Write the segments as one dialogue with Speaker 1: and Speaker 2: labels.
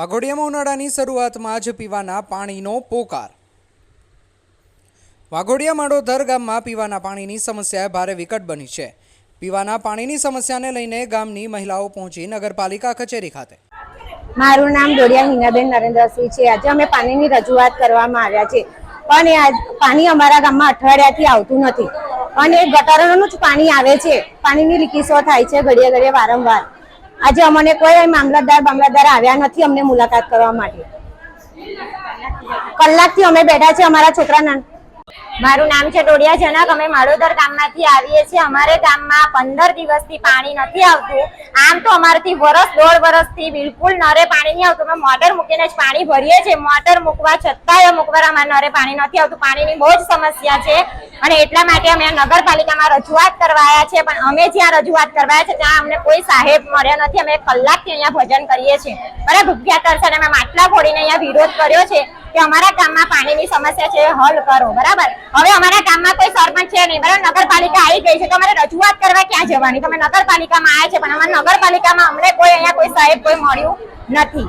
Speaker 1: વાઘોડિયામાં ઉનાળાની શરૂઆતમાં જ પીવાના પાણીનો પોકાર. વાઘોડિયા માડોધર ગામમાં પીવાના પાણીની સમસ્યા ભારે વિકટ બની છે. પીવાના પાણીની સમસ્યાને લઈને ગામની મહિલાઓ પહોંચી નગરપાલિકા કચેરી ખાતે.
Speaker 2: મારું નામ ડોડિયા હિનાબેન નરેન્દ્રસિંહ છે. આજે અમે પાણીની રજૂઆત કરવામાં આવ્યા છે. પણ પાણી અમારા ગામમાં અઠવાડિયાથી આવતું નથી. અને ગટરનું જ પાણી આવે છે. પાણીની લીકીસો થાય છે ઘડીએ ઘડીએ વારંવાર. આજે અમને કોઈ મામલતદાર મામલતદાર આવ્યા નથી અમને મુલાકાત કરવા માટે. કલાકથી અમે બેઠા છે અમારા છોકરાના મારું નામ છે ડોડિયા જનક. અમે માળોદર ગામમાંથી આવીએ છીએ. અમારે ગામમાં પંદર દિવસથી પાણી નથી આવતું. આમ તો અમારાથી વરસ, દોઢ વર્ષથી બિલકુલ નરે પાણી નહીં આવતું. અમે મોટર મૂકીને જ પાણી ભરીએ છીએ. મોટર મૂકવા છતાંય મૂકવા અમારે નરે પાણી નથી આવતું. પાણીની બહુ જ સમસ્યા છે. અને એટલા માટે અમે નગરપાલિકામાં રજૂઆત કરવાયા છે પણ અમે જ્યાં રજૂઆત કરવા છે ત્યાં અમને કોઈ સાહેબ મળ્યા નથી. અમે કલાકથી અહીંયા ભજન કરીએ છીએ. બરાબર? ભૂખ્યા તરસાને અમે માટલા ફોડીને અહીંયા વિરોધ કર્યો છે. કે અમારા ગામમાં પાણીની સમસ્યા છે, હલ કરો, બરાબર? હવે અમારા ગામમાં કોઈ સરપંચ છે નહીં, બરાબર? નગરપાલિકા આવી ગઈ છે તો અમારે રજૂઆત કરવા ક્યાં જવાની? તમે નગરપાલિકામાં આવ્યા છે, પણ અમારા નગરપાલિકામાં અમને કોઈ અહીંયા કોઈ સાહેબ કોઈ મળ્યું નથી.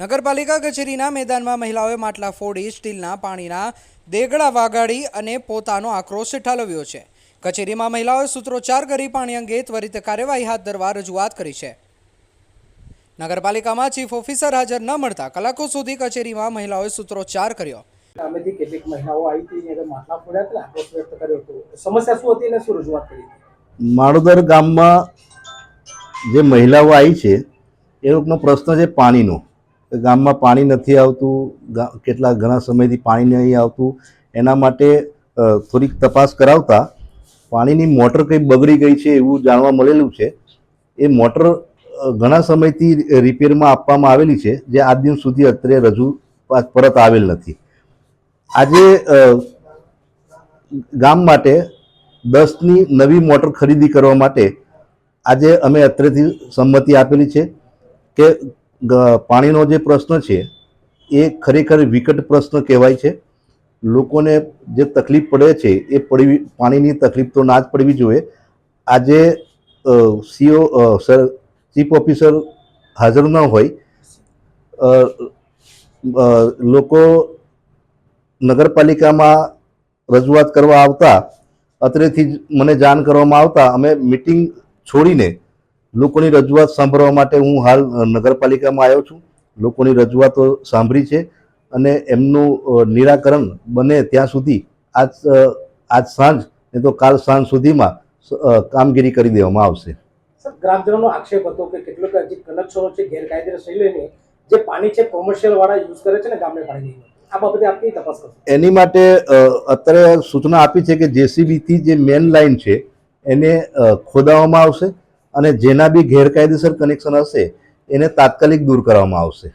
Speaker 1: નગરપાલિકા કચેરીના મેદાનમાં મહિલાઓએ માટલા ફોડી, સ્ટીલના પાણીના દેગડા વાગાડી અને પોતાનો આક્રોશ ઠાલવ્યો છે. કચેરીમાં મહિલાઓએ સૂત્રોચ્ચાર કરી પાણી અંગે ત્વરિત કાર્યવાહી હાથ ધરવા રજૂઆત કરી છે. નગરપાલિકામાં ચીફ ઓફિસર હાજર ન મળતા કલાકો સુધી કચેરીમાં મહિલાઓએ સૂત્રોચ્ચાર કર્યો.
Speaker 3: અમેથી કેટલીક મહિલાઓ આવી હતી માટલા ફોડ્યા હતા આક્રોશ વ્યક્ત કર્યો હતો. સમસ્યા શું હતી અને શું રજૂઆત કરી
Speaker 4: માળોદર ગામમાં જે મહિલાઓ આવી છે એ લોકોનો પ્રશ્ન છે પાણીનો. ગામમાં પાણી નથી આવતું કેટલા ઘણા સમયથી પાણી નહીં આવતું એના માટે થોડીક તપાસ કરાવતા પાણીની મોટર કંઈ બગડી ગઈ છે એવું જાણવા મળેલું છે. એ મોટર ઘણા સમયથી રિપેરમાં આપવામાં આવેલી છે, જે આજ દિન સુધી અત્યારે રજૂ પરત આવેલ નથી. આજે ગામ માટે દસની નવી મોટર ખરીદી કરવા માટે આજે અમે અત્રેથી સંમતિ આપેલી છે કે પાણીનો જે પ્રશ્ન છે, એ ખરેખર વિકટ પ્રશ્ન કહેવાય છે. લોકોને જે તકલીફ પડે છે, એ પડવી, પાણીની તકલીફ તો ના જ પડવી જોઈએ. આજે સીઓ સર ચીફ ઓફિસર હાજર ન હોય લોકો નગરપાલિકામાં રજૂઆત કરવા આવતા, અત્રેથી જ મને જાણ કરવામાં આવતા, અમે મિટિંગ છોડીને લોકોની રજૂઆત સાંભળવા માટે હું હાલ નગરપાલિકામાં આવ્યો છું. લોકોની રજૂઆતો સાંભળી છે અને એમનું નિરાકરણ બને ત્યાં સુધી આજ આજ સાંજ, નહીં તો કાલ સાંજ સુધીમાં કામગીરી કરી દેવામાં આવશે.
Speaker 3: ગ્રામજનોનો આક્ષેપ હતો કે કેટલોક જે કનેક્શનો છે, ગેરકાયદેસર લઈને જે પાણી છે કોમર્શિયલ વાળા યુઝ કરે છે ને ગામને પાણી. આ બાબતે આપની તપાસ કરશો
Speaker 4: એની માટે અત્યારે સૂચના આપી છે કે જેસીબીથી જે મેન લાઇન છે, એને ખોદાવવામાં આવશે અને જેના બી ગેરકાયદેસર કનેક્શન હશે, એને તાત્કાલિક દૂર કરવામાં આવશે